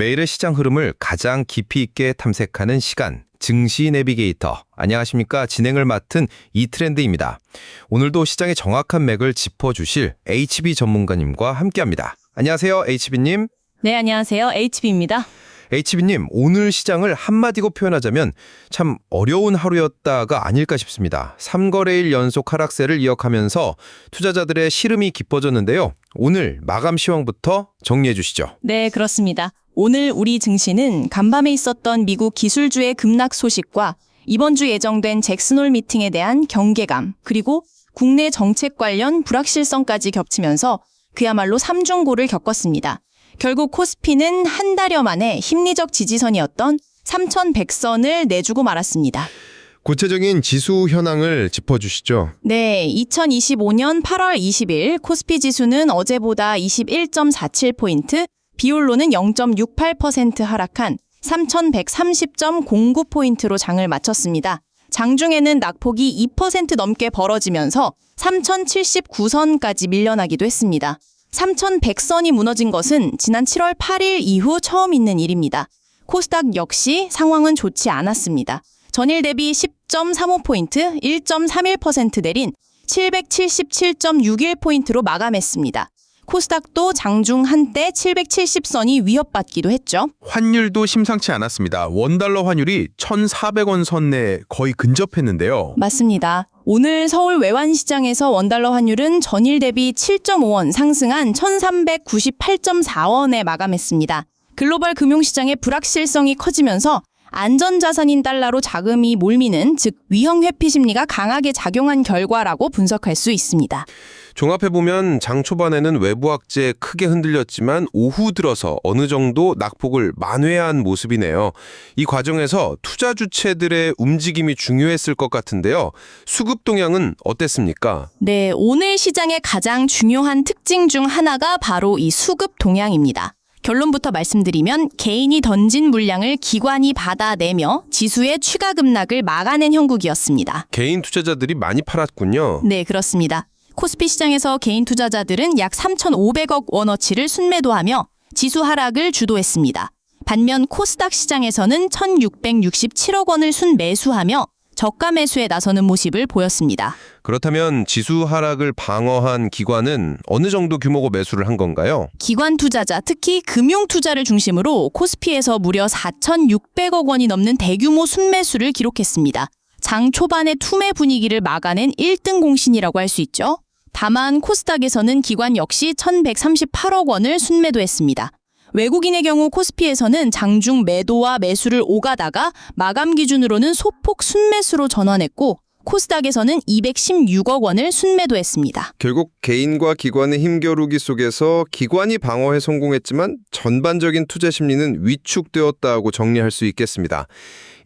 매일의 시장 흐름을 가장 깊이 있게 탐색하는 시간, 증시 내비게이터. 안녕하십니까. 진행을 맡은 이트렌드입니다. 오늘도 시장의 정확한 맥을 짚어주실 HB 전문가님과 함께합니다. 안녕하세요. HB님. 네, 안녕하세요. HB입니다. HB님, 오늘 시장을 한마디로 표현하자면 참 어려운 하루였다가 아닐까 싶습니다. 3거래일 연속 하락세를 이어가면서 투자자들의 시름이 깊어졌는데요. 오늘 마감 시황부터 정리해 주시죠. 네, 그렇습니다. 오늘 우리 증시는 간밤에 있었던 미국 기술주의 급락 소식과 이번 주 예정된 잭슨홀 미팅에 대한 경계감, 그리고 국내 정책 관련 불확실성까지 겹치면서 그야말로 삼중고를 겪었습니다. 결국 코스피는 한 달여 만에 심리적 지지선이었던 3,100선을 내주고 말았습니다. 구체적인 지수 현황을 짚어주시죠. 네, 2025년 8월 20일 코스피 지수는 어제보다 21.47포인트, 비율로는 0.68% 하락한 3,130.09포인트로 장을 마쳤습니다. 장중에는 낙폭이 2% 넘게 벌어지면서 3,079선까지 밀려나기도 했습니다. 3,100선이 무너진 것은 지난 7월 8일 이후 처음 있는 일입니다. 코스닥 역시 상황은 좋지 않았습니다. 전일 대비 10.35포인트, 1.31% 내린 777.61포인트로 마감했습니다. 코스닥도 장중 한때 770선이 위협받기도 했죠. 환율도 심상치 않았습니다. 원달러 환율이 1,400원 선내에 거의 근접했는데요. 맞습니다. 오늘 서울 외환시장에서 원달러 환율은 전일 대비 7.5원 상승한 1398.4원에 마감했습니다. 글로벌 금융시장의 불확실성이 커지면서 안전자산인 달러로 자금이 몰미는 즉 위험 회피 심리가 강하게 작용한 결과라고 분석할 수 있습니다. 종합해보면 장 초반에는 외부 악재 크게 흔들렸지만 오후 들어서 어느 정도 낙폭을 만회한 모습이네요. 이 과정에서 투자 주체들의 움직임이 중요했을 것 같은데요. 수급 동향은 어땠습니까? 네, 오늘 시장의 가장 중요한 특징 중 하나가 바로 이 수급 동향입니다. 결론부터 말씀드리면 개인이 던진 물량을 기관이 받아내며 지수의 추가 급락을 막아낸 형국이었습니다. 개인 투자자들이 많이 팔았군요. 네, 그렇습니다. 코스피 시장에서 개인 투자자들은 약 3,500억 원어치를 순매도하며 지수 하락을 주도했습니다. 반면 코스닥 시장에서는 1,667억 원을 순매수하며 저가 매수에 나서는 모습을 보였습니다. 그렇다면 지수 하락을 방어한 기관은 어느 정도 규모고 매수를 한 건가요? 기관 투자자, 특히 금융 투자를 중심으로 코스피에서 무려 4,600억 원이 넘는 대규모 순매수를 기록했습니다. 장 초반의 투매 분위기를 막아낸 1등 공신이라고 할 수 있죠. 다만 코스닥에서는 기관 역시 1,138억 원을 순매도했습니다. 외국인의 경우 코스피에서는 장중 매도와 매수를 오가다가 마감 기준으로는 소폭 순매수로 전환했고 코스닥에서는 216억 원을 순매도했습니다. 결국 개인과 기관의 힘겨루기 속에서 기관이 방어에 성공했지만 전반적인 투자 심리는 위축되었다고 정리할 수 있겠습니다.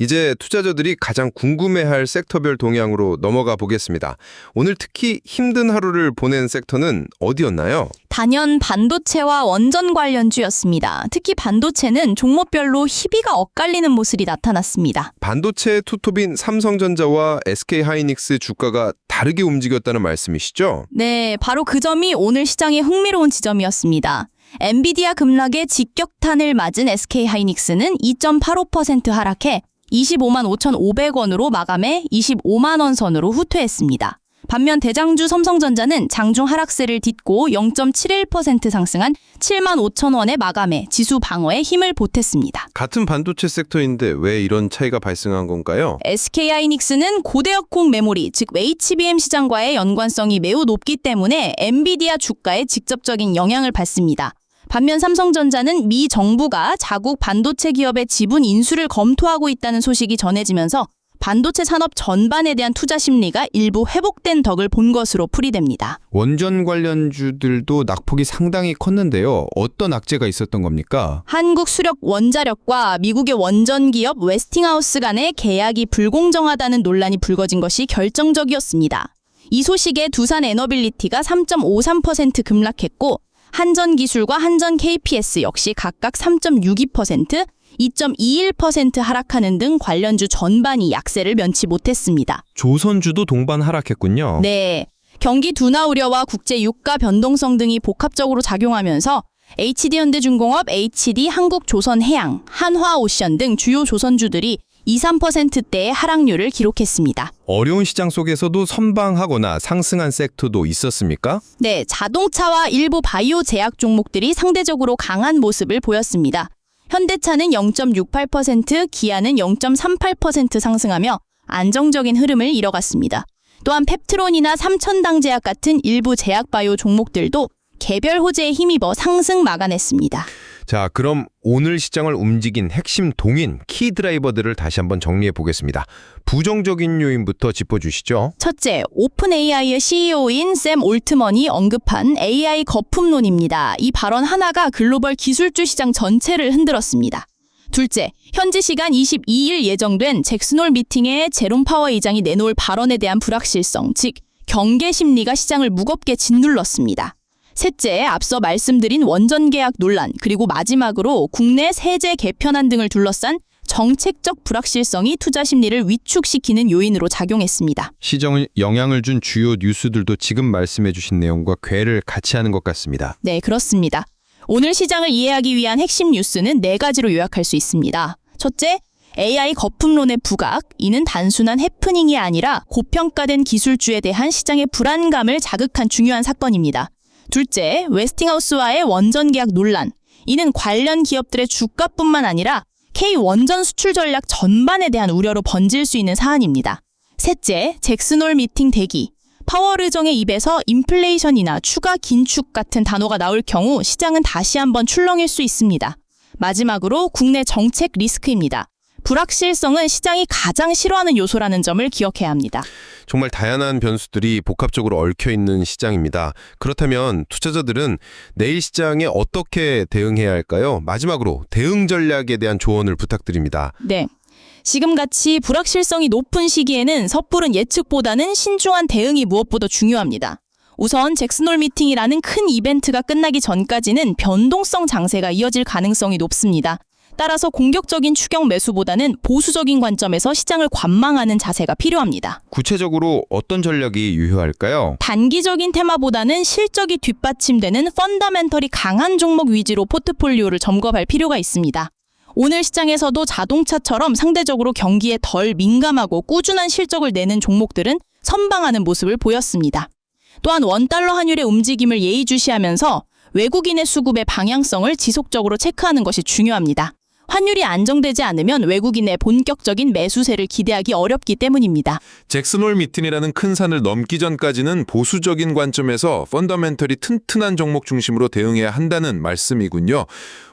이제 투자자들이 가장 궁금해할 섹터별 동향으로 넘어가 보겠습니다. 오늘 특히 힘든 하루를 보낸 섹터는 어디였나요? 단연 반도체와 원전 관련주였습니다. 특히 반도체는 종목별로 희비가 엇갈리는 모습이 나타났습니다. 반도체 투톱인 삼성전자와 SK하이닉스 주가가 다르게 움직였다는 말씀이시죠? 네, 바로 그 점이 오늘 시장의 흥미로운 지점이었습니다. 엔비디아 급락의 직격탄을 맞은 SK하이닉스는 2.85% 하락해 25만 5,500원으로 마감해 25만 원 선으로 후퇴했습니다. 반면 대장주 삼성전자는 장중 하락세를 딛고 0.71% 상승한 7만 5천 원에 마감해 지수 방어에 힘을 보탰습니다. 같은 반도체 섹터인데 왜 이런 차이가 발생한 건가요? SK하이닉스는 고대역폭 메모리, 즉 HBM 시장과의 연관성이 매우 높기 때문에 엔비디아 주가에 직접적인 영향을 받습니다. 반면 삼성전자는 미 정부가 자국 반도체 기업의 지분 인수를 검토하고 있다는 소식이 전해지면서 반도체 산업 전반에 대한 투자 심리가 일부 회복된 덕을 본 것으로 풀이됩니다. 원전 관련주들도 낙폭이 상당히 컸는데요. 어떤 악재가 있었던 겁니까? 한국 수력 원자력과 미국의 원전 기업 웨스팅하우스 간의 계약이 불공정하다는 논란이 불거진 것이 결정적이었습니다. 이 소식에 두산 에너빌리티가 3.53% 급락했고 한전 기술과 한전 KPS 역시 각각 3.62%, 2.21% 하락하는 등 관련주 전반이 약세를 면치 못했습니다. 조선주도 동반 하락했군요. 네. 경기 둔화 우려와 국제 유가 변동성 등이 복합적으로 작용하면서 HD 현대중공업, HD 한국조선해양, 한화오션 등 주요 조선주들이 2, 3%대의 하락률을 기록했습니다. 어려운 시장 속에서도 선방하거나 상승한 섹터도 있었습니까? 네, 자동차와 일부 바이오 제약 종목들이 상대적으로 강한 모습을 보였습니다. 현대차는 0.68%, 기아는 0.38% 상승하며 안정적인 흐름을 이뤄갔습니다. 또한 펩트론이나 삼천당 제약 같은 일부 제약 바이오 종목들도 개별 호재에 힘입어 상승 마감했습니다. 자, 그럼 오늘 시장을 움직인 핵심 동인 키 드라이버들을 다시 한번 정리해 보겠습니다. 부정적인 요인부터 짚어주시죠. 첫째, 오픈 AI의 CEO인 샘 올트먼이 언급한 AI 거품론입니다. 이 발언 하나가 글로벌 기술주 시장 전체를 흔들었습니다. 둘째, 현지 시간 22일 예정된 잭슨홀 미팅에 제롬 파워 의장이 내놓을 발언에 대한 불확실성, 즉 경계 심리가 시장을 무겁게 짓눌렀습니다. 셋째, 앞서 말씀드린 원전 계약 논란, 그리고 마지막으로 국내 세제 개편안 등을 둘러싼 정책적 불확실성이 투자 심리를 위축시키는 요인으로 작용했습니다. 시정을 영향을 준 주요 뉴스들도 지금 말씀해 주신 내용과 괴를 같이 하는 것 같습니다. 네, 그렇습니다. 오늘 시장을 이해하기 위한 핵심 뉴스는 네 가지로 요약할 수 있습니다. 첫째, AI 거품론의 부각. 이는 단순한 해프닝이 아니라 고평가된 기술주에 대한 시장의 불안감을 자극한 중요한 사건입니다. 둘째, 웨스팅하우스와의 원전 계약 논란. 이는 관련 기업들의 주가뿐만 아니라 K 원전 수출 전략 전반에 대한 우려로 번질 수 있는 사안입니다. 셋째, 잭슨홀 미팅 대기. 파월 의정의 입에서 인플레이션이나 추가 긴축 같은 단어가 나올 경우 시장은 다시 한번 출렁일 수 있습니다. 마지막으로 국내 정책 리스크입니다. 불확실성은 시장이 가장 싫어하는 요소라는 점을 기억해야 합니다. 정말 다양한 변수들이 복합적으로 얽혀 있는 시장입니다. 그렇다면 투자자들은 내일 시장에 어떻게 대응해야 할까요? 마지막으로 대응 전략에 대한 조언을 부탁드립니다. 네. 지금같이 불확실성이 높은 시기에는 섣부른 예측보다는 신중한 대응이 무엇보다 중요합니다. 우선 잭슨홀 미팅이라는 큰 이벤트가 끝나기 전까지는 변동성 장세가 이어질 가능성이 높습니다. 따라서 공격적인 추격 매수보다는 보수적인 관점에서 시장을 관망하는 자세가 필요합니다. 구체적으로 어떤 전략이 유효할까요? 단기적인 테마보다는 실적이 뒷받침되는 펀더멘털이 강한 종목 위주로 포트폴리오를 점검할 필요가 있습니다. 오늘 시장에서도 자동차처럼 상대적으로 경기에 덜 민감하고 꾸준한 실적을 내는 종목들은 선방하는 모습을 보였습니다. 또한 원달러 환율의 움직임을 예의주시하면서 외국인의 수급의 방향성을 지속적으로 체크하는 것이 중요합니다. 환율이 안정되지 않으면 외국인의 본격적인 매수세를 기대하기 어렵기 때문입니다. 잭슨홀 미팅이라는 큰 산을 넘기 전까지는 보수적인 관점에서 펀더멘털이 튼튼한 종목 중심으로 대응해야 한다는 말씀이군요.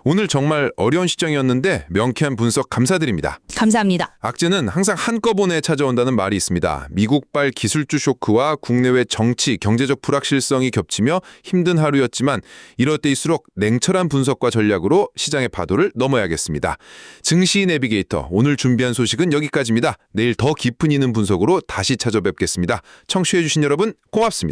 오늘 정말 어려운 시장이었는데 명쾌한 분석 감사드립니다. 감사합니다. 악재는 항상 한꺼번에 찾아온다는 말이 있습니다. 미국발 기술주 쇼크와 국내외 정치, 경제적 불확실성이 겹치며 힘든 하루였지만 이럴 때일수록 냉철한 분석과 전략으로 시장의 파도를 넘어야겠 습니다. 증시 내비게이터 오늘 준비한 소식은 여기까지입니다. 내일 더 깊은 있는 분석으로 다시 찾아뵙겠습니다. 청취해주신 여러분 고맙습니다.